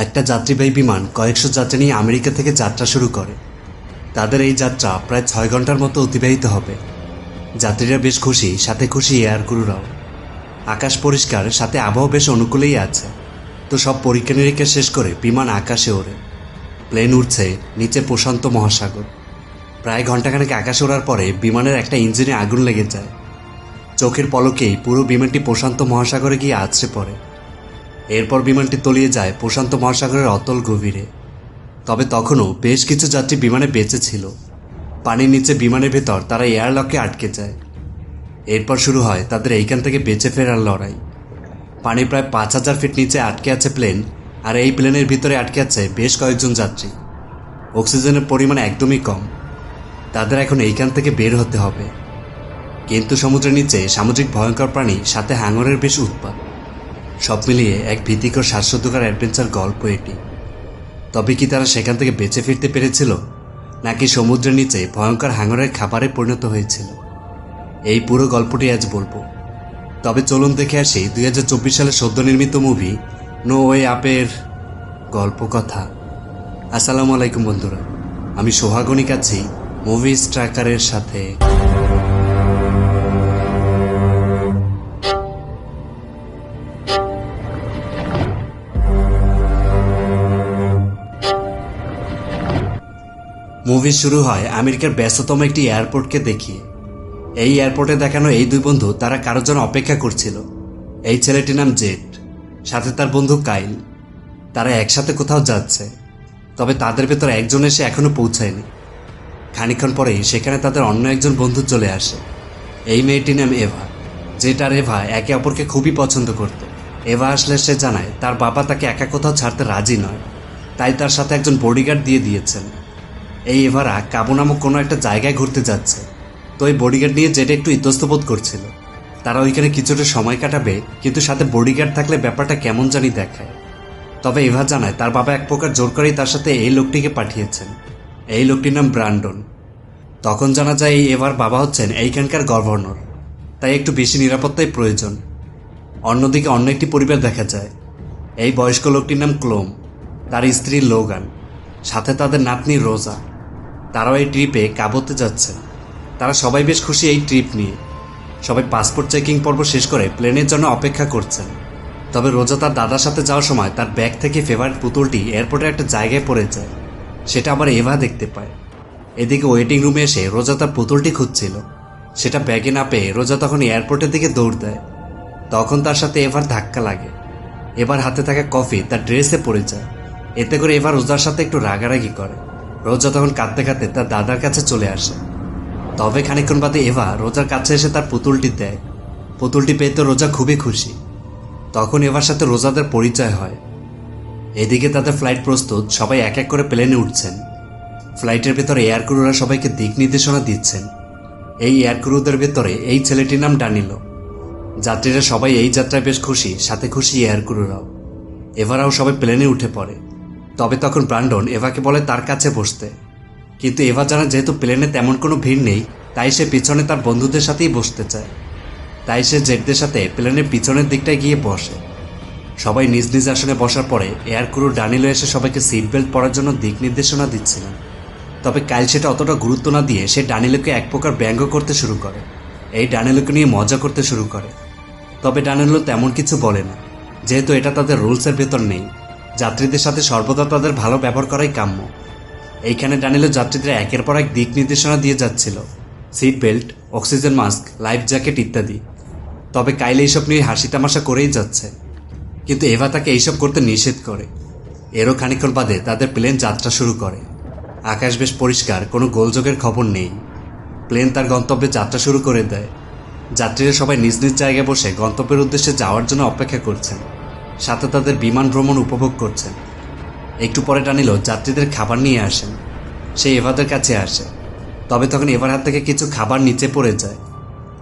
একটা যাত্রীবাহী বিমান কয়েকশো যাত্রী নিয়ে আমেরিকা থেকে যাত্রা শুরু করে। তাদের এই যাত্রা প্রায় ছয় ঘণ্টার মতো অতিবাহিত হবে। যাত্রীরা বেশ খুশি, সাথে খুশি এয়ার ক্রুরাও। আকাশ পরিষ্কার, সাথে আবহাওয়া বেশ অনুকূলেই আছে। তো সব পরীক্ষা নিরীক্ষা শেষ করে বিমান আকাশে ওড়ে। প্লেন উঠছে নিচে প্রশান্ত মহাসাগর। প্রায় ঘন্টাখানেক আকাশে ওড়ার পরে বিমানের একটা ইঞ্জিনে আগুন লেগে যায়। চোখের পলকেই পুরো বিমানটি প্রশান্ত মহাসাগরে গিয়ে আছড়ে পড়ে। এরপর বিমানটি তলিয়ে যায় প্রশান্ত মহাসাগরের অতল গভীরে। তবে তখনও বেশ কিছু যাত্রী বিমানে বেঁচে ছিল। পানির নিচে বিমানের ভেতর তারা এয়ারলকে আটকে যায়। এরপর শুরু হয় তাদের এইখান থেকে বেঁচে ফেরার লড়াই। পানি প্রায় পাঁচ হাজার ফিট নিচে আটকে আছে প্লেন, আর এই প্লেনের ভিতরে আটকে আছে বেশ কয়েকজন যাত্রী। অক্সিজেনের পরিমাণ একদমই কম। তাদের এখন এইখান থেকে বের হতে হবে। কিন্তু সমুদ্রের নিচে সামুদ্রিক ভয়ঙ্কর প্রাণী সাথে হাঙরের বেশ উৎপাত। সব মিলিয়ে এক ভীতিকর শ্বাসরুদ্ধকর অ্যাডভেঞ্চার গল্প এটি। তবে কি তারা সেখান থেকে বেঁচে ফিরতে পেরেছিল, নাকি সমুদ্রের নিচে ভয়ঙ্কর হাঙরের খাবারে পরিণত হয়েছিল? এই পুরো গল্পটি আজ বলব। তবে চলুন দেখে আসি দুই হাজার চব্বিশ সালে সদ্য নির্মিত মুভি নো ওয়ে আপের গল্প কথা আসসালামু আলাইকুম বন্ধুরা, আমি সোহাগনিক আছি মুভি স্ট্রাকারের সাথে। মুভি শুরু হয় আমেরিকার ব্যস্ততম একটি এয়ারপোর্টকে দেখিয়ে। এই এয়ারপোর্টে দেখানো এই দুই বন্ধু তারা কারোর জন্য অপেক্ষা করছিল। এই ছেলেটির নাম জেট সাথে তার বন্ধু কাইল। তারা একসাথে কোথাও যাচ্ছে, তবে তাদের ভেতর একজন এসে এখনও পৌঁছায়নি। খানিক্ষণ পরেই সেখানে তাদের অন্য একজন বন্ধু চলে আসে। এই মেয়েটির নাম এভা জেট আর এভা একে অপরকে খুবই পছন্দ করত। এভা আসলে সে জানায়, তার বাবা তাকে একা কোথাও ছাড়তে রাজি নয়, তাই তার সাথে একজন বডিগার্ড দিয়ে দিয়েছেন। এই এভারা কাবু নামক কোনো একটা জায়গায় ঘুরতে যাচ্ছে। তো এই বডিগার্ড নিয়ে জেটে একটু ইতস্তবোধ করছিল। তারা ওইখানে কিছুটা সময় কাটাবে, কিন্তু সাথে বডিগার্ড থাকলে ব্যাপারটা কেমন জানি দেখায়। তবে এভা জানায়, তার বাবা এক প্রকার জোর করেই তার সাথে এই লোকটিকে পাঠিয়েছেন। এই লোকটির নাম ব্রান্ডন তখন জানা যায় এই এভার বাবা হচ্ছেন এইখানকার গভর্নর। তাই একটু বেশি নিরাপত্তাই প্রয়োজন। অন্যদিকে অন্য একটি পরিবার দেখা যায়। এই বয়স্ক লোকটির নাম ক্লোম। তার স্ত্রী লোগান। সাথে তাদের নাতনি রোজা। তারাও এই ট্রিপে কাবোতে যাচ্ছে। তারা সবাই বেশ খুশি এই ট্রিপ নিয়ে। সবাই পাসপোর্ট চেকিং পর্ব শেষ করে প্লেনের জন্য অপেক্ষা করছেন। তবে রোজা তার দাদার সাথে যাওয়ার সময় তার ব্যাগ থেকে ফেভারিট পুতুলটি এয়ারপোর্টের একটা জায়গায় পড়ে যায়। সেটা আবার এভা দেখতে পায়। এদিকে ওয়েটিং রুমে এসে রোজা তার পুতুলটি খুঁজছিল। সেটা ব্যাগে না পেয়ে রোজা তখন এয়ারপোর্টের দিকে দৌড় দেয়। তখন তার সাথে এবার ধাক্কা লাগে। এবার হাতে থাকা কফি তার ড্রেসে পড়ে যায়। এতে করে এবার রোজার সাথে একটু রাগারাগি করে। রোজা তখন কাঁদতে কাঁদতে তার দাদার কাছে চলে আসে। তবে খানিক্ষণ বাদে এভা রোজার কাছে এসে তার পুতুলটি দেয়। পুতুলটি পেয়ে তো রোজা খুবই খুশি। তখন এভার সাথে রোজাদের পরিচয় হয়। এদিকে তাদের ফ্লাইট প্রস্তুত, সবাই এক এক করে প্লেনে উঠছেন। ফ্লাইটের ভেতরে এয়ার ক্রুরা সবাইকে দিক নির্দেশনা দিচ্ছেন। এই এয়ার ক্রুদের ভেতরে এই ছেলেটির নাম ডানিলো। যাত্রীরা সবাই এই যাত্রায় বেশ খুশি, সাথে খুশি এয়ার ক্রুরাও। এভারাও সবাই প্লেনে উঠে পড়ে। তবে তখন ব্রান্ডন এভাকে বলে তার কাছে বসতে। কিন্তু এভা জানা যেহেতু প্লেনে তেমন কোনো ভিড় নেই, তাই সে পিছনে তার বন্ধুদের সাথেই বসতে চায়। তাই সে জেটদের সাথে প্লেনের পিছনের দিকটায় গিয়ে বসে। সবাই নিজ নিজ আসনে বসার পরে এয়ার ক্রু ডানিলো এসে সবাইকে সিট বেল্ট পরার জন্য দিক নির্দেশনা দিচ্ছিলেন তবে কাইল সেটা অতটা গুরুত্ব না দিয়ে সে ডানিলোকে এক প্রকার ব্যঙ্গ করতে শুরু করে। এই ডানিলোকে নিয়ে মজা করতে শুরু করে। তবে ডানিলো তেমন কিছু বলে না। যেহেতু এটা তাদের রুলসের ভেতর নেই যাত্রীদের সাথে সর্বদা তাদের ভালো ব্যবহার করাই কাম্য। এইখানে ডানিলো যাত্রীদের একের পর এক দিক নির্দেশনা দিয়ে যাচ্ছিল। Seat belt, oxygen mask, life jacket ইত্যাদি। তবে কাইলে এইসব নিয়ে হাসি তামাশা করেই যাচ্ছে। কিন্তু এভা তাকে এইসব করতে নিষেধ করে। এরও খানিক্ষণ বাদে তাদের প্লেন যাত্রা শুরু করে। আকাশ বেশ পরিষ্কার, কোনো গোলযোগের খবর নেই। প্লেন তার গন্তব্যে যাত্রা শুরু করে দেয়। যাত্রীরা সবাই নিজ নিজ জায়গায় বসে গন্তব্যের উদ্দেশ্যে যাওয়ার জন্য অপেক্ষা করছেন। সাথে তাদের বিমান ভ্রমণ উপভোগ করছেন। একটু পরে টানিল, যাত্রীদের খাবার নিয়ে আসেন। সে এভাদের কাছে আসে। তবে তখন এভার হাত থেকে কিছু খাবার নিচে পড়ে যায়।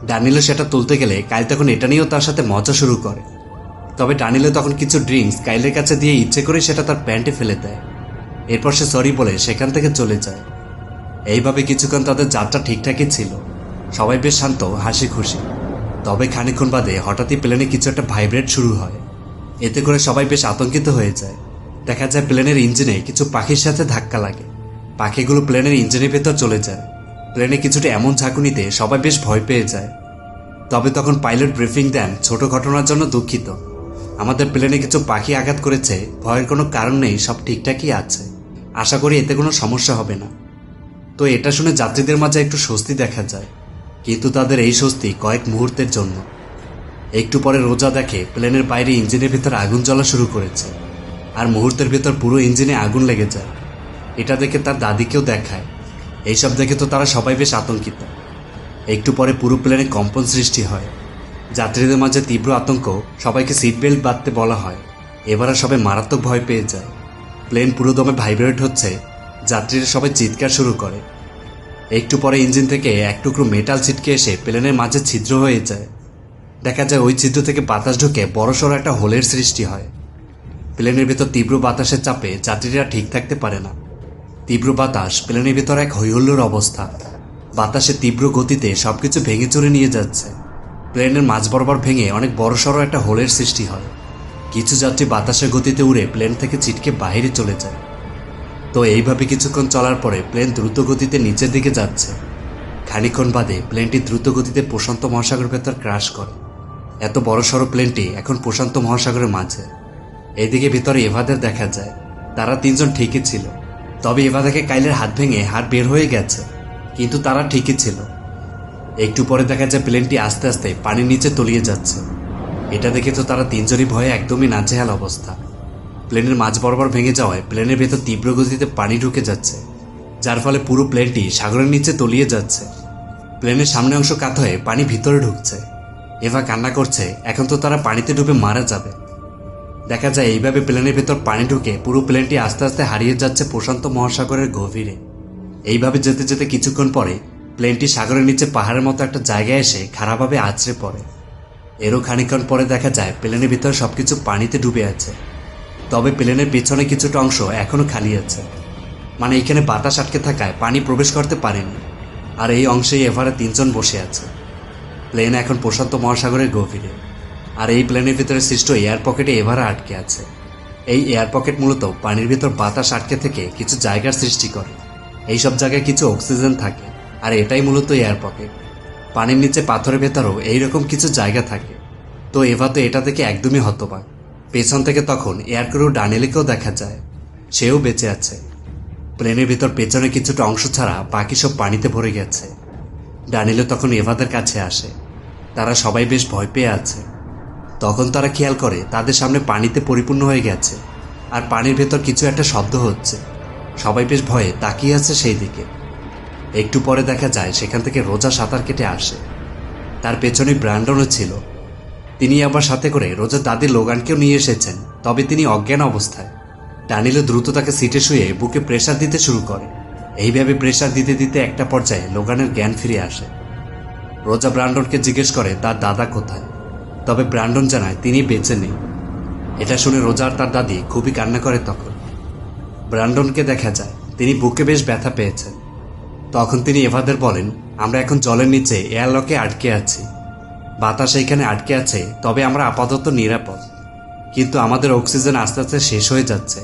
ডানিলো সেটা তুলতে গেলে কাইল তখন এটা নিয়েও তার সাথে মজা শুরু করে। তবে ডানিলো তখন কিছু ড্রিঙ্কস কাইলের কাছে দিয়ে ইচ্ছে করে সেটা তার প্যান্টে ফেলে দেয়। এরপর সে সরি বলে সেখান থেকে চলে যায়। এইভাবে কিছুক্ষণ তাদের যাত্রা ঠিকঠাকই ছিল। সবাই বেশ শান্ত হাসি খুশি তবে খানিক্ষণ বাদে হঠাৎই প্লেনে কিছু একটা ভাইব্রেট শুরু হয়। এতে করে সবাই বেশ আতঙ্কিত হয়ে যায়। দেখা যায় প্লেনের ইঞ্জিনে কিছু পাখির সাথে ধাক্কা লাগে। পাখিগুলো প্লেনের ইঞ্জিনের ভেতর চলে যায়। প্লেনে কিছুটা এমন ঝাঁকুনিতে সবাই বেশ ভয় পেয়ে যায়। তবে তখন পাইলট ব্রিফিং দেন ছোট ঘটনার জন্য দুঃখিত। আমাদের প্লেনে কিছু পাখি আঘাত করেছে, ভয়ের কোনো কারণ নেই, সব ঠিকঠাকই আছে। আশা করি এতে কোনো সমস্যা হবে না। তো এটা শুনে যাত্রীদের মাঝে একটু স্বস্তি দেখা যায়। কিন্তু তাদের এই স্বস্তি কয়েক মুহূর্তের জন্য। একটু পরে রোজা দেখে প্লেনের বাইরে ইঞ্জিনের ভেতর আগুন জ্বলা শুরু করেছে। আর মুহূর্তের ভেতর পুরো ইঞ্জিনে আগুন লেগে যায়। এটা দেখে তার দাদিকেও দেখায়। এইসব দেখে তো তারা সবাই বেশ আতঙ্কিত। একটু পরে পুরো প্লেনে কম্পন সৃষ্টি হয়। যাত্রীদের মাঝে তীব্র আতঙ্ক, সবাইকে সিট বেল্ট বাঁধতে বলা হয়। এবার আর সবাই মারাত্মক ভয় পেয়ে যায়। প্লেন পুরো দমে ভাইব্রেট হচ্ছে, যাত্রীরা সবাই চিৎকার শুরু করে। একটু পরে ইঞ্জিন থেকে এক টুকরো মেটাল ছিটকে এসে প্লেনের মাঝে ছিদ্র হয়ে যায়। দেখা যায় ওই ছিদ্র থেকে বাতাস ঢুকে বড়সড় একটা হোলের সৃষ্টি হয়। প্লেনের ভেতর তীব্র বাতাসের চাপে যাত্রীরা ঠিক থাকতে পারে না। তীব্র বাতাস প্লেনের ভেতর এক হৈহুল্লোর অবস্থা। বাতাসের তীব্র গতিতে সবকিছু ভেঙে চড়ে নিয়ে যাচ্ছে। প্লেনের মাঝ বরাবর ভেঙে অনেক বড়সড় একটা হোলের সৃষ্টি হয়। কিছু যাত্রী বাতাসের গতিতে উড়ে প্লেন থেকে ছিটকে বাইরে চলে যায়। তো এইভাবে কিছুক্ষণ চলার পরে প্লেন দ্রুত গতিতে নিচের দিকে যাচ্ছে। খানিক্ষণ বাদে প্লেনটি দ্রুত গতিতে প্রশান্ত মহাসাগরের ভেতর ক্রাশ করে। এত বড় সড়ো প্লেনটি এখন প্রশান্ত মহাসাগরের মাঝে। এদিকে ভিতরে এভাদের দেখা যায়, তারা তিনজন ঠিকই ছিল। তবে এভাদাকে কাইলের হাত ভেঙে হাত বের হয়ে গেছে, কিন্তু তারা ঠিকই ছিল। একটু পরে দেখা যায় প্লেনটি আস্তে আস্তে পানির নিচে তলিয়ে যাচ্ছে। এটা দেখে তো তারা তিনজনই ভয়ে একদমই নাজেহাল অবস্থা। প্লেনের মাঝ বরাবর ভেঙে যাওয়ায় প্লেনের ভেতর তীব্র গতিতে পানি ঢুকে যাচ্ছে, যার ফলে পুরো প্লেনটি সাগরের নিচে তলিয়ে যাচ্ছে। প্লেনের সামনে অংশ কাত হয়ে পানি ভিতরে ঢুকছে। এভা কান্না করছে, এখন তো তারা পানিতে ডুবে মারা যাবে। দেখা যায় এইভাবে প্লেনের ভেতর পানি ঢুকে পুরো প্লেনটি আস্তে আস্তে হারিয়ে যাচ্ছে প্রশান্ত মহাসাগরের গভীরে। এইভাবে যেতে যেতে কিছুক্ষণ পরে প্লেনটি সাগরের নিচে পাহাড়ের মতো একটা জায়গায় এসে খারাপভাবে আছড়ে পড়ে। এরও খানিক্ষণ পরে দেখা যায় প্লেনের ভিতরে সবকিছু পানিতে ডুবে আছে। তবে প্লেনের পিছনে কিছুটা অংশ এখনও খালি আছে। মানে এখানে বাতাস আটকে থাকায় পানি প্রবেশ করতে পারেনি। আর এই অংশেই এভারে তিনজন বসে আছে। প্লেন এখন প্রশান্ত মহাসাগরের গভীরে। আর এই প্লেনের ভিতরে সৃষ্ট এয়ার পকেটে এভারে আটকে আছে। এই এয়ার পকেট মূলত পানির ভিতর বাতাস আটকে থেকে কিছু জায়গার সৃষ্টি করে। এই সব জায়গায় কিছু অক্সিজেন থাকে, আর এটাই মূলত এয়ার পকেট পানির নিচে পাথরের ভেতরেও এইরকম কিছু জায়গা থাকে। তো এভা তো এটা থেকে একদমই হতবাক। পেছন থেকে তখন এয়ারক্রু ডানেলিকেও দেখা যায়। সেও বেঁচে আছে। প্লেনের ভিতর পেছনে কিছুটা অংশ ছাড়া বাকি সব পানিতে ভরে গেছে। ডানিলো তখন এভাদের কাছে আসে। তারা সবাই বেশ ভয় পেয়ে আছে। তখন তারা খেয়াল করে, তাদের সামনে পানিতে পরিপূর্ণ হয়ে গেছে আর পানির ভেতর কিছু একটা শব্দ হচ্ছে। সবাই বেশ ভয়ে তাকিয়ে আছে সেই দিকে। একটু পরে দেখা যায়, সেখান থেকে রোজা সাঁতার কেটে আসে। তার পেছনে ব্র্যান্ডনও ছিল। তিনি আবার সাথে করে রোজা দাদি লোগানকেও নিয়ে এসেছেন, তবে তিনি অজ্ঞান অবস্থায়। ডানিলো দ্রুত তাকে সিটে শুয়ে বুকে প্রেসার দিতে শুরু করে। এইভাবে প্রেশার দিতে দিতে একটা পর্যায়ে লোগানের জ্ঞান ফিরে আসে। রোজা ব্রান্ডনকে জিজ্ঞেস করে, তার দাদা কোথায়? তবে ব্রান্ডন জানায়, তিনি বেঁচে নেই। এটা শুনে রোজা আর তার দাদি খুবই কান্না করে তখন। ব্রান্ডনকে দেখা যায়, তিনি বুকে বেশ ব্যথা পেয়েছেন। তখন তিনি এভাদের বলেন, আমরা এখন জলের নিচে এয়ারলকে আটকে আছি। বাতাস এইখানে আটকে আছে, তবে আমরা আপাতত নিরাপদ। কিন্তু আমাদের অক্সিজেন আস্তে আস্তে শেষ হয়ে যাচ্ছে।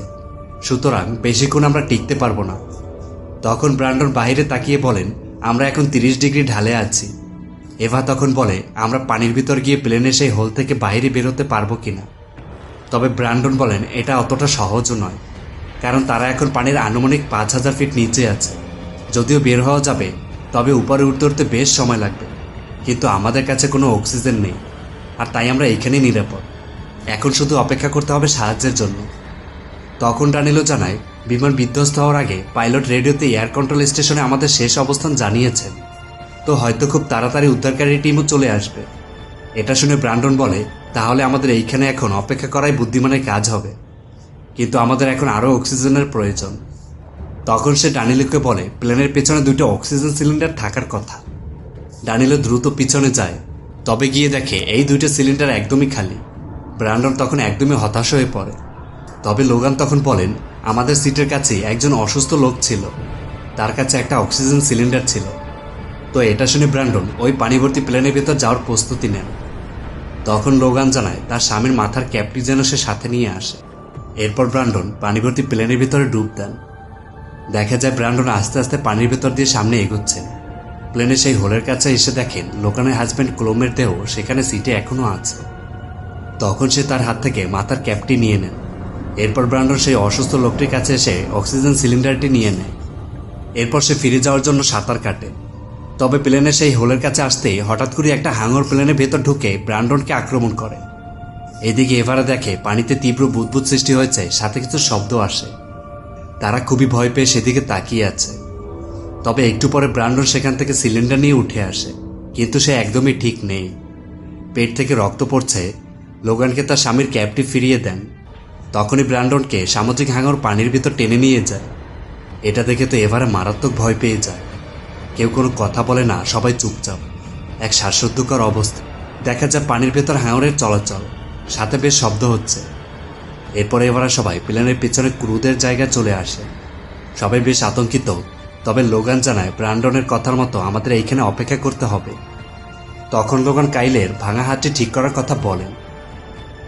সুতরাং বেশিক্ষণ আমরা টিকতে পারব না। তখন ব্রান্ডন বাইরে তাকিয়ে বলেন, আমরা এখন তিরিশ ডিগ্রি ঢালে আছি। এভা তখন বলে, আমরা পানির ভিতর গিয়ে প্লেনে সেই হোল থেকে বাইরে বেরোতে পারব কিনা? তবে ব্রান্ডন বলেন, এটা অতটা সহজও নয়, কারণ তারা এখন পানির আনুমানিক পাঁচ হাজার ফিট নিচে আছে। যদিও বের হওয়া যাবে, তবে উপরে উঠতে উঠতে বেশ সময় লাগবে। কিন্তু আমাদের কাছে কোনো অক্সিজেন নেই, আর তাই আমরা এখানেই নিরাপদ। এখন শুধু অপেক্ষা করতে হবে সাহায্যের জন্য। তখন ডানিলো জানায় বিমান বিধ্বস্ত হওয়ার আগে পাইলট রেডিওতে এয়ার কন্ট্রোল স্টেশনে আমাদের শেষ অবস্থান জানিয়েছেন। তো হয়তো খুব তাড়াতাড়ি উদ্ধারকারী টিমও চলে আসবে। এটা শুনে ব্রান্ডন বলে, তাহলে আমাদের এইখানে এখন অপেক্ষা করাই বুদ্ধিমানের কাজ হবে। কিন্তু আমাদের এখন আরও অক্সিজেনের প্রয়োজন। তখন সে ডানিলোকে বলে, প্লেনের পেছনে দুটো অক্সিজেন সিলিন্ডার থাকার কথা। ডানিলো দ্রুত পিছনে যায়। তবে গিয়ে দেখে এই দুইটা সিলিন্ডার একদমই খালি। ব্রান্ডন তখন একদমই হতাশ হয়ে পড়ে। তবে লোগান তখন বলেন আমাদের সিটের কাছেই একজন অসুস্থ লোক ছিল। তার কাছে একটা অক্সিজেন সিলিন্ডার ছিল। তো এটা শুনে ব্র্যান্ডন ওই পানিভর্তি প্লেনের ভেতর যাওয়ার প্রস্তুতি নেন। তখন লোগান জানায়, তার স্বামীর মাথার ক্যাপটি যেন সে সাথে নিয়ে আসে। এরপর ব্র্যান্ডন পানি ভর্তি প্লেনের ভিতরে ডুব দেন। দেখা যায় ব্র্যান্ডন আস্তে আস্তে পানির ভেতর দিয়ে সামনে এগোচ্ছেন। প্লেনে সেই হোলের কাছে এসে দেখেন লোকানের হাজব্যান্ড ক্লোমের দেহ সেখানে সিটে এখনও আছে। তখন সে তার হাত থেকে মাথার ক্যাপটি নিয়ে নেন। এরপর ব্রান্ডন সেই অসুস্থ লোকটির কাছে এসে অক্সিজেন সিলিন্ডারটি নিয়ে নেয়। এরপর সে ফিরে যাওয়ার জন্য সাঁতার কাটে। তবে প্লেনের সেই হোলের কাছে আসতেই হঠাৎ করে একটা হাঙর প্লেনের ভেতর ঢুকে ব্রান্ডনকে আক্রমণ করে। এদিকে এভারা দেখে পানিতে তীব্র বুদবুদ সৃষ্টি হয়েছে, সাথে কিছু শব্দ আসে। তারা খুবই ভয় পেয়ে সেদিকে তাকিয়ে আছে। তবে একটু পরে ব্রান্ডন সেখান থেকে সিলিন্ডার নিয়ে উঠে আসে, কিন্তু সে একদমই ঠিক নেই। পেট থেকে রক্ত পড়ছে। লোগানকে তার স্বামীর ক্যাবটি ফিরিয়ে দেন। তখনই ব্র্যান্ডনকে সামুদ্রিক হাঙর পানির ভিতর টেনে নিয়ে যায়। এটা দেখে তো এবারে মারাত্মক ভয় পেয়ে যায়। কেউ কোনো কথা বলে না, সবাই চুপচাপ। এক শ্বাসরুদ্ধকর অবস্থা। দেখা যায় পানির ভেতর হাঙরের চলাচল। সাথে বেশ শব্দ হচ্ছে। এরপরে এবারে সবাই প্লেনের পিছনে ক্রুদের জায়গায় চলে আসে। সবাই বেশ আতঙ্কিত, তবে লোগান জানায় ব্রান্ডনের কথার মতো আমাদের এইখানে অপেক্ষা করতে হবে। তখন লোগান কাইলের ভাঙা হাতটি ঠিক করার কথা বলেন।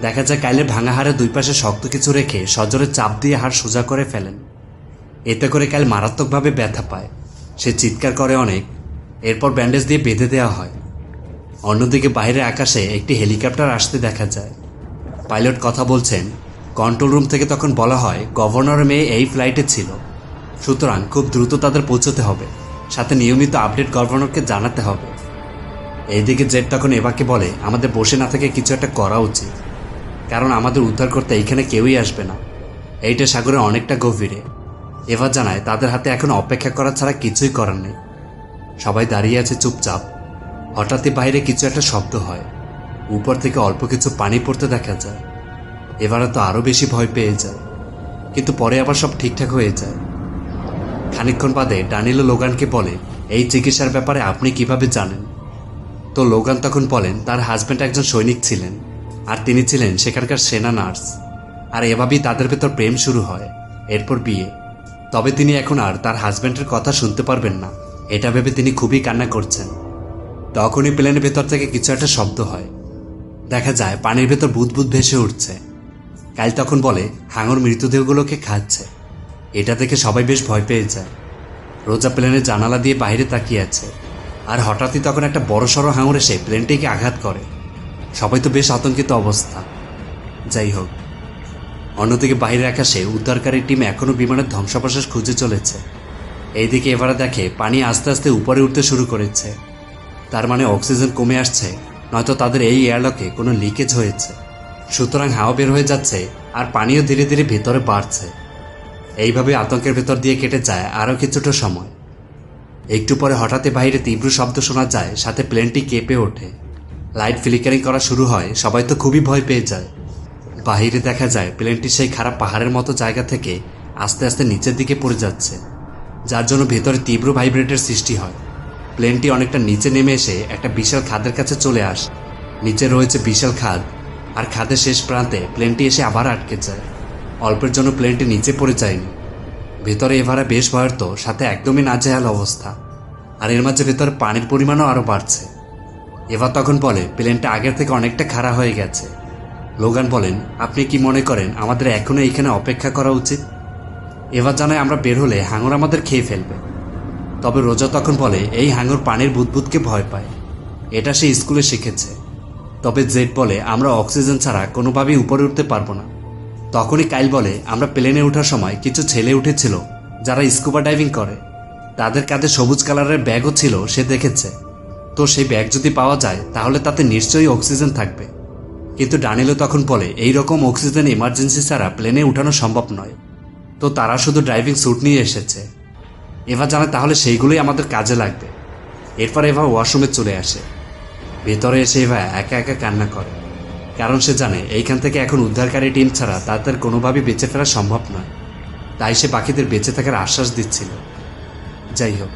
দেখা যায় কাইলের ভাঙা হাড়ে দুই পাশে শক্ত কিছু রেখে সজোরে চাপ দিয়ে হাড় সোজা করে ফেলেন। এতে করে কাইল মারাত্মকভাবে ব্যথা পায়। সে চিৎকার করে অনেক। এরপর ব্যান্ডেজ দিয়ে বেঁধে দেওয়া হয়। অন্যদিকে বাইরে আকাশে একটি হেলিকপ্টার আসতে দেখা যায়। পাইলট কথা বলছেন, কন্ট্রোল রুম থেকে তখন বলা হয় গভর্নর মেয়ে এই ফ্লাইটে ছিল। সুতরাং খুব দ্রুত তাদের পৌঁছতে হবে। সাথে নিয়মিত আপডেট গভর্নরকে জানাতে হবে। এইদিকে জেট তখন এবাকে বলে, আমাদের বসে না থেকে কিছু একটা করা উচিত। কারণ আমাদের উদ্ধার করতে এইখানে কেউই আসবে না। এইটা সাগরে অনেকটা গভীরে। এবার জানায়, তাদের হাতে এখন অপেক্ষা করা ছাড়া কিছুই করার নেই। সবাই দাঁড়িয়ে আছে চুপচাপ। হঠাৎই বাইরে কিছু একটা শব্দ হয়। উপর থেকে অল্প কিছু পানি পড়তে দেখা যায়। এবারে তো আরও বেশি ভয় পেয়ে যায়। কিন্তু পরে আবার সব ঠিকঠাক হয়ে যায়। খানিকক্ষণ বাদে ডানিলো লোগানকে বলে, এই চিকিৎসার ব্যাপারে আপনি কীভাবে জানেন? তো লোগান তখন বলেন, তার হাজব্যান্ড একজন সৈনিক ছিলেন। আর তিনি ছিলেন সেখানকার সেনা নার্স। আর এভাবেই তাদের ভেতর প্রেম শুরু হয়। এরপর বিয়ে। তবে তিনি এখন আর তার হাজব্যান্ডের কথা শুনতে পারবেন না। এটা ভেবে তিনি খুবই কান্না করছেন। তখনই প্লেনের ভেতর থেকে কিছু একটা শব্দ হয়। দেখা যায় পানির ভেতর বুদবুদ ভেসে উঠছে। কাল তখন বলে, হাঙর মৃতদেহগুলোকে খাচ্ছে। এটা দেখে সবাই বেশ ভয় পেয়ে যায়। রোজা প্লেনের জানালা দিয়ে বাইরে তাকিয়ে আছে। আর হঠাৎই তখন একটা বড় সড়ো হাঙর এসে প্লেনটিকে আঘাত করে। সবাই তো বেশ আতঙ্কিত অবস্থা। যাই হোক, অন্যদিকে বাইরে আকাশে উদ্ধারকারী টিম এখনও বিমানের ধ্বংসাবশেষ খুঁজে চলেছে। এইদিকে এবারে দেখে পানি আস্তে আস্তে উপরে উঠতে শুরু করেছে। তার মানে অক্সিজেন কমে আসছে, নয়তো তাদের এই এয়ারলকে কোনো লিকেজ হয়েছে। সুতরাং হাওয়া বের হয়ে যাচ্ছে আর পানিও ধীরে ধীরে ভেতরে বাড়ছে। এইভাবে আতঙ্কের ভেতর দিয়ে কেটে যায় আরও কিছুটা সময়। একটু পরে হঠাৎই বাইরে তীব্র শব্দ শোনা যায়, সাথে প্লেনটি কেঁপে ওঠে। লাইট ফ্লিকারিং করা শুরু হয়, সবাই তো খুবই ভয় পেয়ে যায়। বাহিরে দেখা যায়, প্লেনটি সেই খারাপ পাহাড়ের মতো জায়গা থেকে আস্তে আস্তে নিচের দিকে পড়ে যাচ্ছে, যার জন্য ভেতরে তীব্র ভাইব্রেটের সৃষ্টি হয়। প্লেনটি অনেকটা নিচে নেমে এসে একটা বিশাল খাদের কাছে চলে আসে, নিচে রয়েছে বিশাল খাদ, আর খাদের শেষ প্রান্তে প্লেনটি এসে আবার আটকে যায়। অল্পের জন্য প্লেনটি নিচে পড়ে যায়নি। ভেতরে এভারা বেশ ভয়ার্ত, সাথে একদমই নাজেহাল অবস্থা, আর এর মাঝে ভেতরে পানির পরিমাণও আরও বাড়ছে। এবার তখন বলে, প্লেনটা আগের থেকে অনেকটা খাড়া হয়ে গেছে। লোগান বলেন, আপনি কি মনে করেন আমাদের এখনও এখানে অপেক্ষা করা উচিত? এবার জানায় আমরা বের হলে হাঙর আমাদের খেয়ে ফেলবে। তবে রোজা তখন বলে, এই হাঙর পানির বুদবুদকে ভয় পায়। এটা সে স্কুলে শিখেছে। তবে জেড বলে, আমরা অক্সিজেন ছাড়া কোনোভাবেই উপরে উঠতে পারব না। তখনই কাইল বলে, আমরা প্লেনে ওঠার সময় কিছু ছেলে উঠেছিল যারা স্কুবা ডাইভিং করে। তাদের কাঁধে সবুজ কালারের ব্যাগও ছিল, সে দেখেছে। তো সেই ব্যাগ যদি পাওয়া যায়, তাহলে তাতে নিশ্চয়ই অক্সিজেন থাকবে। কিন্তু ডানিলো তখন বলে, এই রকম অক্সিজেন ইমার্জেন্সি ছাড়া প্লেনে উঠানো সম্ভব নয়। তো তারা শুধু ড্রাইভিং স্যুট নিয়ে এসেছে। এবার জানে তাহলে সেইগুলোই আমাদের কাজে লাগবে। এরপর এভা ওয়াশরুমে চলে আসে। ভেতরে এসে এবার একা একা কান্না করে। কারণ সে জানে, এইখান থেকে এখন উদ্ধারকারী টিম ছাড়া তাদের কোনোভাবেই বেঁচে ফেরা সম্ভব নয়। তাই সে বাকিদের বেঁচে থাকার আশ্বাস দিচ্ছিল। যাই হোক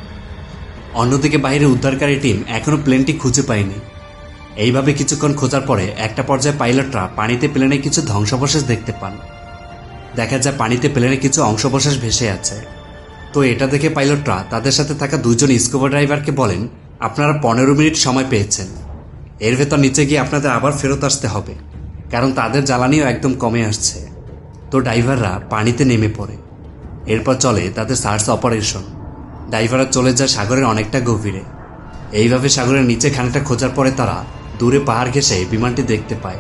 অন্যদিকে বাইরে উদ্ধারকারী টিম এখনও প্লেনটি খুঁজে পায়নি। এইভাবে কিছুক্ষণ খোঁজার পরে একটা পর্যায়ে পাইলটরা পানিতে প্লেনে কিছু ধ্বংসাবশেষ দেখতে পান। দেখা যায় পানিতে প্লেনে কিছু অংশবশেষ ভেসে আছে। তো এটা দেখে পাইলটরা তাদের সাথে থাকা দুজন স্কুবা ড্রাইভারকে বলেন, আপনারা পনেরো মিনিট সময় পেয়েছেন। এর ভেতর নিচে গিয়ে আপনাদের আবার ফেরত আসতে হবে, কারণ তাদের জ্বালানিও একদম কমে আসছে। তো ড্রাইভাররা পানিতে নেমে পড়ে। এরপর চলে তাদের সার্চ অপারেশন। ড্রাইভাররা চলে যায় সাগরের অনেকটা গভীরে। এইভাবে সাগরের নিচে খানিকটা খোঁজার পরে তারা দূরে পাহাড় ঘেঁষে বিমানটি দেখতে পায়।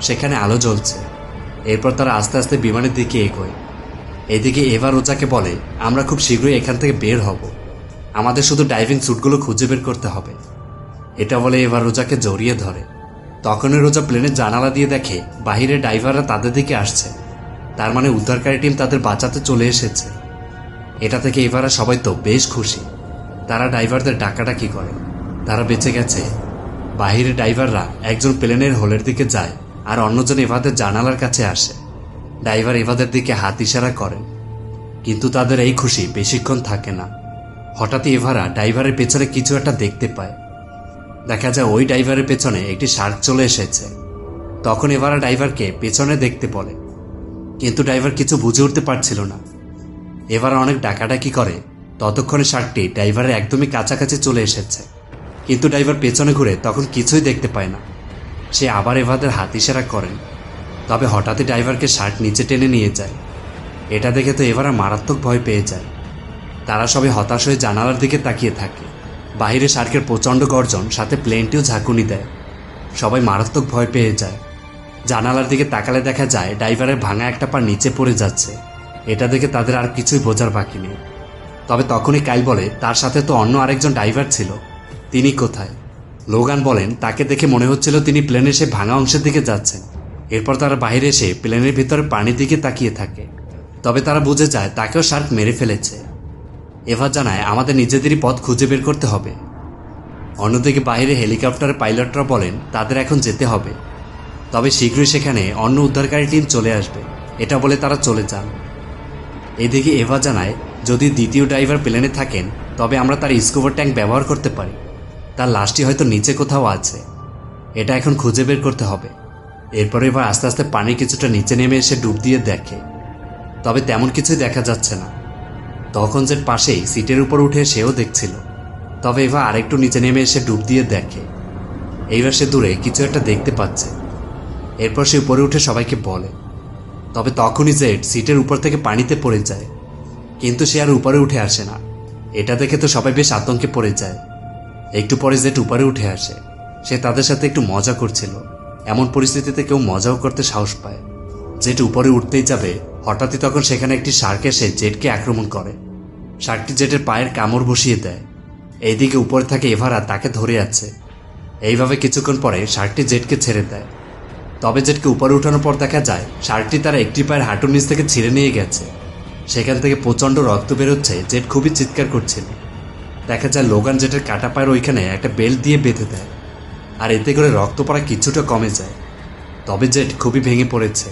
সেখানে আলো জ্বলছে। এরপর তারা আস্তে আস্তে বিমানের দিকে এগোয়। এদিকে এবার রোজাকে বলে, আমরা খুব শীঘ্রই এখান থেকে বের হব। আমাদের শুধু ডাইভিং স্যুটগুলো খুঁজে বের করতে হবে। এটা বলে এবার রোজাকে জড়িয়ে ধরে। তখনই রোজা প্লেনের জানালা দিয়ে দেখে বাহিরে ড্রাইভাররা তাদের দিকে আসছে। তার মানে উদ্ধারকারী টিম তাদের বাঁচাতে চলে এসেছে। এটা থেকে এবারে সবাই তো বেশ খুশি। তারা ড্রাইভারদের ডাকাডাকি করে? তারা বেঁচে গেছে। বাহিরে ড্রাইভাররা একজন প্লেনের হোলের দিকে যায় আর অন্যজন এভাদের জানালার কাছে আসে। ড্রাইভার এভাদের দিকে হাত ইশারা করেন। কিন্তু তাদের এই খুশি বেশিক্ষণ থাকে না। হঠাৎই এভারা ড্রাইভারের পেছনে কিছু একটা দেখতে পায়। দেখা যায় ওই ড্রাইভারের পেছনে একটি শার্ক চলে এসেছে। তখন এভারা ড্রাইভারকে পেছনে দেখতে বলে। কিন্তু ড্রাইভার কিছু বুঝে উঠতে পারছিল না। এবার অনেক ডাকাডাকি করে। ততক্ষণে শার্কটি ড্রাইভারের একদমই কাছাকাছি চলে এসেছে। কিন্তু ড্রাইভার পেছনে ঘুরে তখন কিছুই দেখতে পায় না। সে আবার এভাদের হাত ইশারা করেন। তবে হঠাৎই ড্রাইভারকে শার্ট নিচে টেনে নিয়ে যায়। এটা দেখে তো এবার মারাত্মক ভয় পেয়ে যায়। তারা সবাই হতাশ হয়ে জানালার দিকে তাকিয়ে থাকে। বাইরে শার্কের প্রচণ্ড গর্জন, সাথে প্লেনটিও ঝাঁকুনি দেয়। সবাই মারাত্মক ভয় পেয়ে যায়। জানালার দিকে তাকালে দেখা যায়, ড্রাইভারের ভাঙা একটা পা নিচে পড়ে যাচ্ছে। এটা দেখে তাদের আর কিছুই বোঝার বাকি নেই। তবে তখনই কাইল বলে, তার সাথে তো অন্য আরেকজন ড্রাইভার ছিল। তিনি কোথায়? লোগান বলেন, তাকে দেখে মনে হচ্ছিল তিনি প্লেনে সে ভাঙা অংশের দিকে যাচ্ছেন। এরপর তারা বাইরে এসে প্লেনের ভিতরে পানির দিকে তাকিয়ে থাকে। তবে তারা বুঝে যায়, তাকেও শার্ক মেরে ফেলেছে। এবার জানায়, আমাদের নিজেদেরই পথ খুঁজে বের করতে হবে। অন্যদিকে বাইরে হেলিকপ্টারের পাইলটরা বলেন, তাদের এখন যেতে হবে। তবে শীঘ্রই সেখানে অন্য উদ্ধারকারী টিম চলে আসবে। এটা বলে তারা চলে যান। এদিকে এভা জানায়, যদি দ্বিতীয় ড্রাইভার প্লেনে থাকেন, তবে আমরা তার স্কুবার ট্যাঙ্ক ব্যবহার করতে পারি। তার লাশটি হয়তো নিচে কোথাও আছে। এটা এখন খুঁজে বের করতে হবে। এরপর এবার আস্তে আস্তে পানি কিছুটা নিচে নেমে এসে ডুব দিয়ে দেখে। তবে তেমন কিছুই দেখা যাচ্ছে না। তখন যে পাশেই সিটের উপর উঠে সেও দেখছিল। তবে এবার আরেকটু নিচে নেমে এসে ডুব দিয়ে দেখে। এইবার সে দূরে কিছু একটা দেখতে পাচ্ছে। এরপর সে উপরে উঠে সবাইকে বলে তবে তখনই জেড সিটের উপর থেকে পানিতে পড়ে যায়। কিন্তু সে আর উপরে উঠে আসে না। এটা দেখে তো সবাই বেশ আতঙ্কে পড়ে যায়। একটু পরে জেট উপরে উঠে আসে। সে তাদের সাথে একটু মজা করছিল। এমন পরিস্থিতিতে কেউ মজাও করতে সাহস পায়। জেট উপরে উঠতেই যাবে, হঠাৎই তখন সেখানে একটি শার্ক এসে জেটকে আক্রমণ করে। শার্কটি জেটের পায়ের কামড় বসিয়ে দেয়। এইদিকে উপরে থাকে এভারা তাকে ধরে আছে। এইভাবে কিছুক্ষণ পরে শার্কটি জেটকে ছেড়ে দেয়। তবে জেটকে উপরে উঠানোর পর দেখা যায় শার্কটি তারা একটি পায়ের হাঁটুর নিচ থেকে ছিঁড়ে নিয়ে গেছে। সেখান থেকে প্রচণ্ড রক্ত বেরোচ্ছে জেট খুবই চিৎকার করছিল। দেখা যায় লোগান জেটের কাটা পায়ের ওইখানে একটা বেল্ট দিয়ে বেঁধে দেয়, আর এতে করে রক্ত পড়া কিছুটা কমে যায়। তবে জেট খুবই ভেঙে পড়েছে।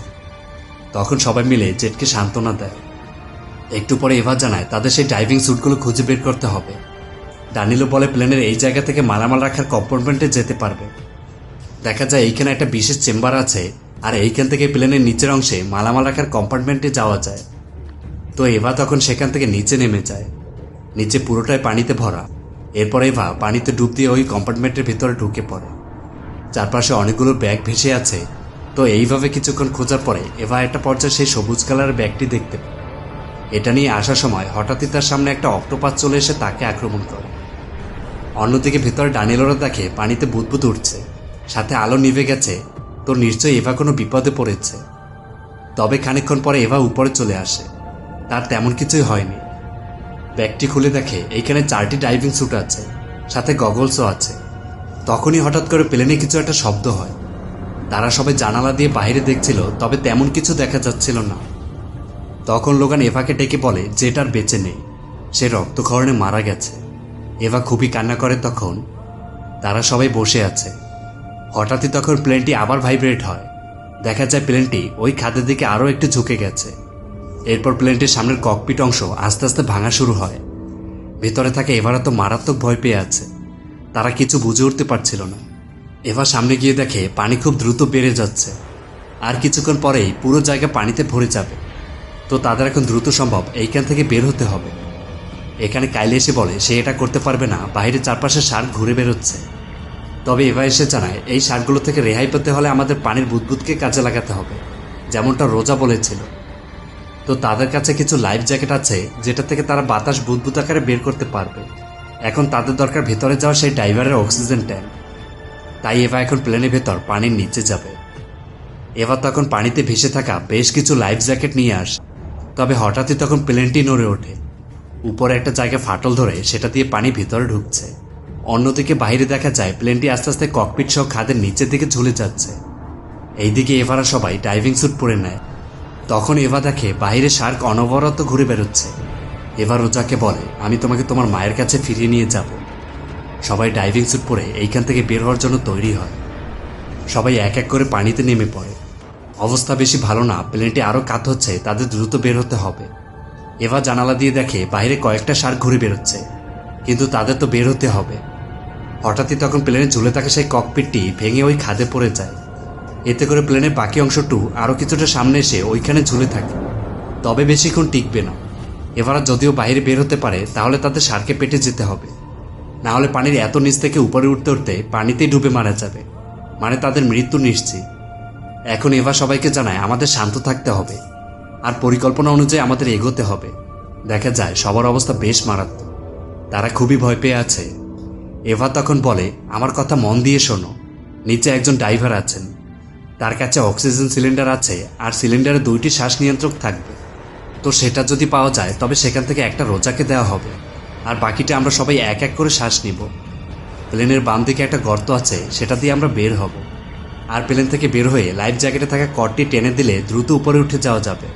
তখন সবাই মিলে জেটকে সান্ত্বনা দেয়। একটু পরে এবার জানায়, তাদের সেই ড্রাইভিং স্যুটগুলো খুঁজে বের করতে হবে। ডানিলো বলে প্লেনের এই জায়গা থেকে মালামাল রাখার কম্পার্টমেন্টে যেতে পারবে। দেখা যায় এইখানে একটা বিশেষ চেম্বার আছে, আর এইখান থেকে প্লেনের নিচের অংশে মালামাল রাখার কম্পার্টমেন্টে যাওয়া যায়। তো এভা তখন সেখান থেকে নিচে নেমে যায়। নিচে পুরোটাই পানিতে ভরা। এরপর এভা পানিতে ডুব দিয়ে ওই কম্পার্টমেন্টের ভিতরে ঢুকে পড়ে। চারপাশে অনেকগুলো ব্যাগ ভেসে আছে। তো এইভাবে কিছুক্ষণ খোঁজার পরে এভা একটা পর্যায়ে সেই সবুজ কালারের ব্যাগটি দেখতে পায়। এটা নিয়ে আসার সময় হঠাৎই তার সামনে একটা অক্টোপাস চলে এসে তাকে আক্রমণ করে। অন্যদিকে ভেতরে ডানিলোরা দেখে পানিতে বুদবুদ উঠছে। সাথে আলো নিভে গেছে। তো নিশ্চয়ই এভা কোনো বিপদে পড়েছে। তবে খানিকক্ষণ পরে এভা উপরে চলে আসে। তার তেমন কিছুই হয়নি। ব্যাগটি খুলে দেখে, এইখানে চারটি ডাইভিং স্যুট আছে, সাথে গগলসও আছে। তখনই হঠাৎ করে প্লেনে কিছু একটা শব্দ হয়। তারা সবাই জানালা দিয়ে বাইরে দেখছিল, তবে তেমন কিছু দেখা যাচ্ছিল না। তখন লোগান এভাকে ডেকে বলে যেটার বেঁচে নেই। সে রক্তক্ষরণে মারা গেছে। এভা খুবই কান্না করে তখন। তারা সবাই বসে আছে। হঠাৎই তখন প্লেনটি আবার ভাইব্রেট হয়। দেখা যায় প্লেনটি ওই খাদের দিকে আরও একটু ঝুঁকে গেছে। এরপর প্লেনটির সামনের ককপিট অংশ আস্তে আস্তে ভাঙা শুরু হয়। ভেতরে থাকে এভারা তো মারাত্মক ভয় পেয়ে আছে। তারা কিছু বুঝে উঠতে পারছিল না। এবার সামনে গিয়ে দেখে পানি খুব দ্রুত বেড়ে যাচ্ছে। আর কিছুক্ষণ পরেই পুরো জায়গা পানিতে ভরে যাবে। তো তাদের এখন দ্রুত সম্ভব এইখান থেকে বের হতে হবে। এখানে কাইলে এসে বলে, সে এটা করতে পারবে না। বাইরে চারপাশে শার্ক ঘুরে বেরোচ্ছে। তবে এবার এসে জানায়, এই সারগুলো থেকে রেহাই পেতে হলে আমাদের পানির বুদবুদকে কাজে লাগাতে হবে, যেমনটা রোজা বলেছিল। তো তাদের কাছে কিছু লাইফ জ্যাকেট আছে, যেটা থেকে তারা বাতাস বুদবুদ আকারে বের করতে পারবে। এখন তাদের দরকার ভেতরে যাওয়া সেই ড্রাইভারের অক্সিজেন ট্যাঙ্ক। তাই এবার এখন প্লেনের ভেতর পানির নিচে যাবে। এবার তখন পানিতে ভেসে থাকা বেশ কিছু লাইফ জ্যাকেট নিয়ে আসে। তবে হঠাৎই তখন প্লেনটি নড়ে ওঠে। উপরে একটা জায়গায় ফাটল ধরে সেটা দিয়ে পানি ভিতরে ঢুকছে। অন্যদিকে বাইরে দেখা যায়, প্লেনটি আস্তে আস্তে ককপিট সহ খাদের নিচের দিকে ঝুলে যাচ্ছে। এইদিকে এভারা সবাই ডাইভিং স্যুট পরে নেয়। তখন এভা দেখে বাইরে শার্ক অনবরত ঘুরে বেরোচ্ছে এবার রোজাকে বলে, আমি তোমাকে তোমার মায়ের কাছে ফিরিয়ে নিয়ে যাব। সবাই ডাইভিং স্যুট পরে এইখান থেকে বের হওয়ার জন্য তৈরি হয়। সবাই এক এক করে পানিতে নেমে পড়ে। অবস্থা বেশি ভালো না, প্লেনটি আরও কাত হচ্ছে, তাদের দ্রুত বের হতে হবে। এবার জানালা দিয়ে দেখে বাইরে কয়েকটা শার্ক ঘুরে বেরোচ্ছে কিন্তু তাদের তো বের হতে হবে। হঠাৎই তখন প্লেনে ঝুলে থাকা সেই ককপিটটি ভেঙে ওই খাদে পড়ে যায়। এতে করে প্লেনের বাকি অংশটু আরও কিছুটা সামনে এসে ওইখানে ঝুলে থাকে। তবে বেশিক্ষণ টিকবে না। এবার যদিও বাইরে বের হতে পারে, তাহলে তাদের সারকে পেটে যেতে হবে। না হলে পানির এত নিচ থেকে উপরে উঠতে উঠতে পানিতেই ডুবে মারা যাবে। মানে তাদের মৃত্যু নিশ্চিত। এখন এবার সবাইকে জানায় আমাদের শান্ত থাকতে হবে। আর পরিকল্পনা অনুযায়ী আমাদের এগোতে হবে। দেখা যায় সবার অবস্থা বেশ মারাত্মক। তারা খুবই ভয় পেয়ে আছে। এভা তখন বলে, আমার কথা মন দিয়ে শোনো। নিচে একজন ড্রাইভার আছেন। তার কাছে অক্সিজেন সিলিন্ডার আছে আর সিলিন্ডারে দুইটি শ্বাস নিয়ন্ত্রক থাকবে। তো সেটা যদি পাওয়া যায়, তবে সেখান থেকে একটা রোজাকে দেওয়া হবে। আর বাকিটা আমরা সবাই এক এক করে শ্বাস নিব। প্লেনের বাম দিকে একটা গর্ত আছে, সেটা দিয়ে আমরা বের হব। আর প্লেন থেকে বের হয়ে লাইফ জ্যাকেটে থাকা কটটি টেনে দিলে দ্রুত উপরে উঠে যাওয়া যাবে।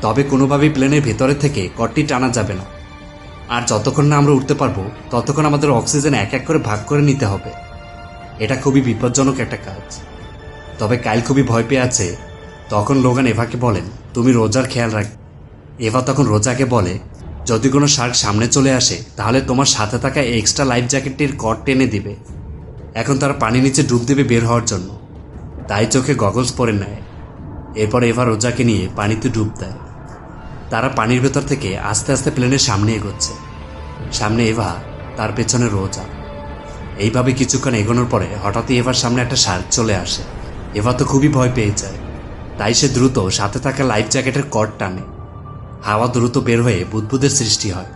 তবে কোনোভাবেই প্লেনের ভেতরে থেকে কটটি টানা যাবে না। আর যতক্ষণ না আমরা উঠতে পারব, ততক্ষণ আমাদের অক্সিজেন এক এক করে ভাগ করে নিতে হবে। এটা খুবই বিপজ্জনক একটা কাজ। তবে কাইল খুবই ভয় পেয়ে আছে। তখন লোগান এভাকে বলেন, তুমি রোজার খেয়াল রাখ এভা তখন রোজাকে বলে, যদি কোনো শার্ক সামনে চলে আসে, তাহলে তোমার সাথে থাকা এক্সট্রা লাইফ জ্যাকেটটির কট টেনে দিবে। এখন তারা পানি নিচে ডুব দেবে বের হওয়ার জন্য। তাই চোখে গগলস পরে নেয়। এরপর এভা রোজাকে নিয়ে পানিতে ডুব দেয়। তারা পানির ভেতর থেকে আস্তে আস্তে প্লেনের সামনে এগোচ্ছে। সামনে এভা, তার পেছনে রোজা। এইভাবে কিছুক্ষণ এগোনোর পরে হঠাৎই এভার সামনে একটা শার্ক চলে আসে। এভা তো খুবই ভয় পেয়ে যায়। তাই সে দ্রুত সাথে থাকা লাইফ জ্যাকেটের কট টানে। হাওয়া দ্রুত বের হয়ে বুদবুদের সৃষ্টি হয়।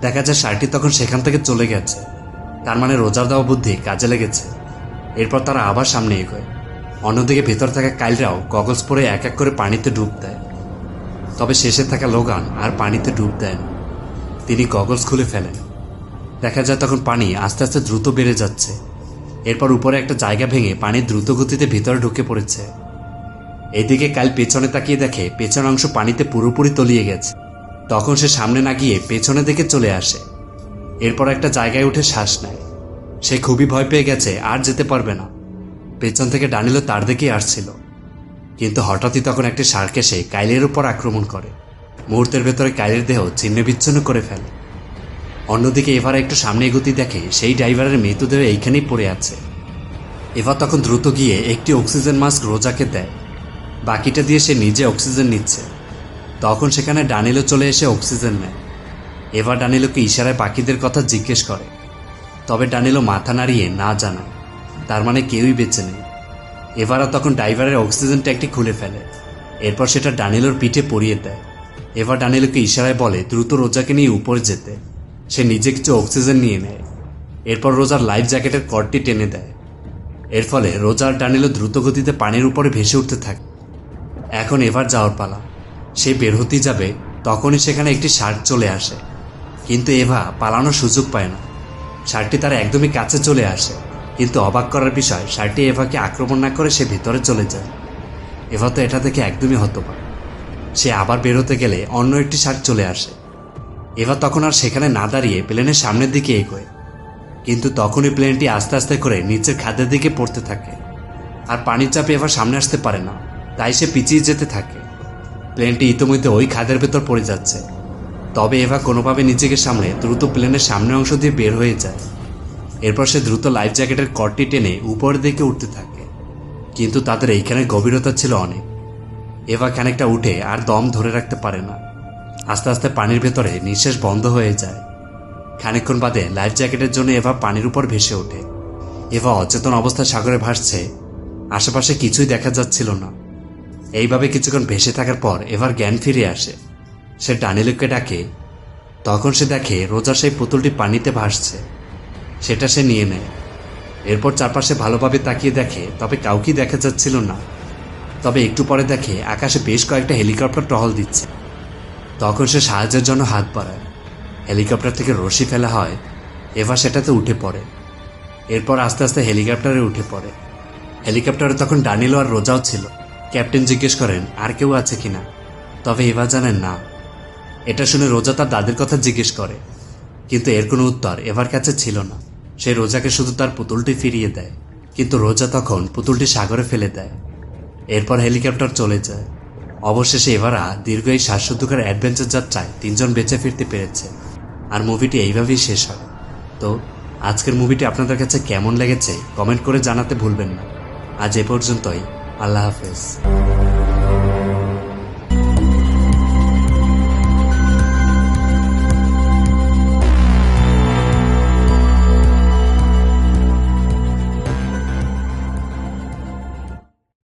দেখা যায় শার্কটি তখন সেখান থেকে চলে গেছে। তার মানে রোজার দেওয়া বুদ্ধি কাজে লেগেছে। এরপর তারা আবার সামনে এগোয়। অন্যদিকে ভেতর থাকা কাইলরাও গগলস পরে এক এক করে পানিতে ডুব দেয়। তবে শেষে থাকা লোগান আর পানিতে ডুব দেন। তিনি গগলস খুলে ফেলেন। দেখা যায় তখন পানি আস্তে আস্তে দ্রুত বেড়ে যাচ্ছে। এরপর উপরে একটা জায়গা ভেঙে পানি দ্রুত গতিতে ভিতরে ঢুকে পড়েছে। এদিকে কাল পেছনে তাকিয়ে দেখে পেছন অংশ পানিতে পুরোপুরি তলিয়ে গেছে। তখন সে সামনে না গিয়ে পেছনে দিকে চলে আসে। এরপর একটা জায়গায় উঠে শ্বাস নেয়। সে খুবই ভয় পেয়ে গেছে, আর যেতে পারবে না। পেছন থেকে ডানিলো তার দিকেই আসছিল। কিন্তু হঠাৎই তখন একটি শার্ক এসে কাইলের উপর আক্রমণ করে। মুহূর্তের ভেতরে কাইলের দেহ ছিন্ন বিচ্ছিন্ন করে ফেলে। অন্যদিকে এবার একটু সামনে এগোতে দেখে সেই ড্রাইভারের মৃতদেহ এইখানেই পড়ে আছে। এবার তখন দ্রুত গিয়ে একটি অক্সিজেন মাস্ক রোজাকে দেয়। বাকিটা দিয়ে সে নিজে অক্সিজেন নিচ্ছে। তখন সেখানে ডানিলো চলে এসে অক্সিজেন নেয়। এবার ডানিলোকে ইশারায় বাকিদের কথা জিজ্ঞেস করে। তবে ডানিলো মাথা নাড়িয়ে না জানায়। তার মানে কেউই বেঁচে নেই। এবারও তখন ড্রাইভারের অক্সিজেন ট্যাঙ্কটি খুলে ফেলে। এরপর সেটা ডানিলোর পিঠে পরিয়ে দেয়। এবার ডানিলোকে ইশারায় বলে, দ্রুত রোজাকে নিয়ে উপরে যেতে। সে নিজে কিছু অক্সিজেন নিয়ে নেয়। এরপর রোজার লাইফ জ্যাকেটের কর্ডটি টেনে দেয়। এর ফলে রোজার ডানিলো দ্রুত গতিতে পানির উপরে ভেসে উঠতে থাকে। এখন এবার যাওয়ার পালা। সে বের হতেই যাবে, তখনই সেখানে একটি শার্ট চলে আসে। কিন্তু এভা পালানোর সুযোগ পায় না। শার্টটি তার একদমই কাছে চলে আসে। কিন্তু অবাক করার বিষয় শার্কটি এভাকে আক্রমণ না করে সে ভিতরে চলে যায়। এভা তো এটা দেখে একদমই হতো হতবাক। সে আবার বেরোতে গেলে অন্য একটি শার্ক চলে আসে। এভা তখন আর সেখানে না দাঁড়িয়ে প্লেনের সামনের দিকে এগোয়। কিন্তু তখনই প্লেনটি আস্তে আস্তে করে নিচের খাদের দিকে পড়তে থাকে। আর পানির চাপে এবার সামনে আসতে পারে না, তাই সে পিছিয়ে যেতে থাকে। প্লেনটি ইতিমধ্যে ওই খাদের ভেতর পড়ে যাচ্ছে। তবে এভা কোনোভাবে নিজেকে সামলে দ্রুত প্লেনের সামনের অংশ দিয়ে বের হয়ে যায়। এরপর সে দ্রুত লাইফ জ্যাকেটের কটটি টেনে উপরের দিকে উঠতে থাকে। কিন্তু তাদের এইখানে গভীরতা ছিল অনেক। এভা খানিকটা উঠে আর দম ধরে রাখতে পারে না। আস্তে আস্তে পানির ভেতরে নিঃশ্বাস বন্ধ হয়ে যায়। খানিকক্ষণ বাদে লাইফ জ্যাকেটের জন্য এভা পানির উপর ভেসে ওঠে। এভা অচেতন অবস্থায় সাগরে ভাসছে। আশেপাশে কিছুই দেখা যাচ্ছিল না। এইভাবে কিছুক্ষণ ভেসে থাকার পর এবার জ্ঞান ফিরে আসে। সে ডানিলুককে ডাকে। তখন সে দেখে রোজা সেই পুতুলটি পানিতে ভাসছে। সেটা সে নিয়ে নেয়। এরপর চারপাশে ভালোভাবে তাকিয়ে দেখে, তবে কাউকেই দেখা যাচ্ছিল না। তবে একটু পরে দেখে আকাশে বেশ কয়েকটা হেলিকপ্টার টহল দিচ্ছে। তখন সে সাহায্যের জন্য হাত বাড়ায়। হেলিকপ্টার থেকে রশি ফেলা হয়, এবার সেটাতে উঠে পড়ে। এরপর আস্তে আস্তে হেলিকপ্টারে উঠে পড়ে। হেলিকপ্টারে তখন ডানিলো আর রোজাও ছিল। ক্যাপ্টেন জিজ্ঞেস করেন, আর কেউ আছে কিনা? তবে এবার জানেন, না। এটা শুনে রোজা তার দাদির কথা জিজ্ঞেস করে। কিন্তু এর কোনো উত্তর এবার কাছে ছিল না। সে রোজাকে শুধু তার পুতুলটি ফিরিয়ে দেয়, কিন্তু রোজা তখন পুতুলটি সাগরে ফেলে দেয়। এরপর হেলিকপ্টার চলে যায়। অবশেষে এবারা দীর্ঘ এই শ্বাসরুদ্ধকর অ্যাডভেঞ্চার যাত্রায় তিনজন বেঁচে ফিরতে পেরেছে। আর মুভিটি এইভাবেই শেষ হয়। তো, আজকের মুভিটি আপনাদের কাছে কেমন লেগেছে কমেন্ট করে জানাতে ভুলবেন না। আজ এ পর্যন্তই। আল্লাহ হাফেজ।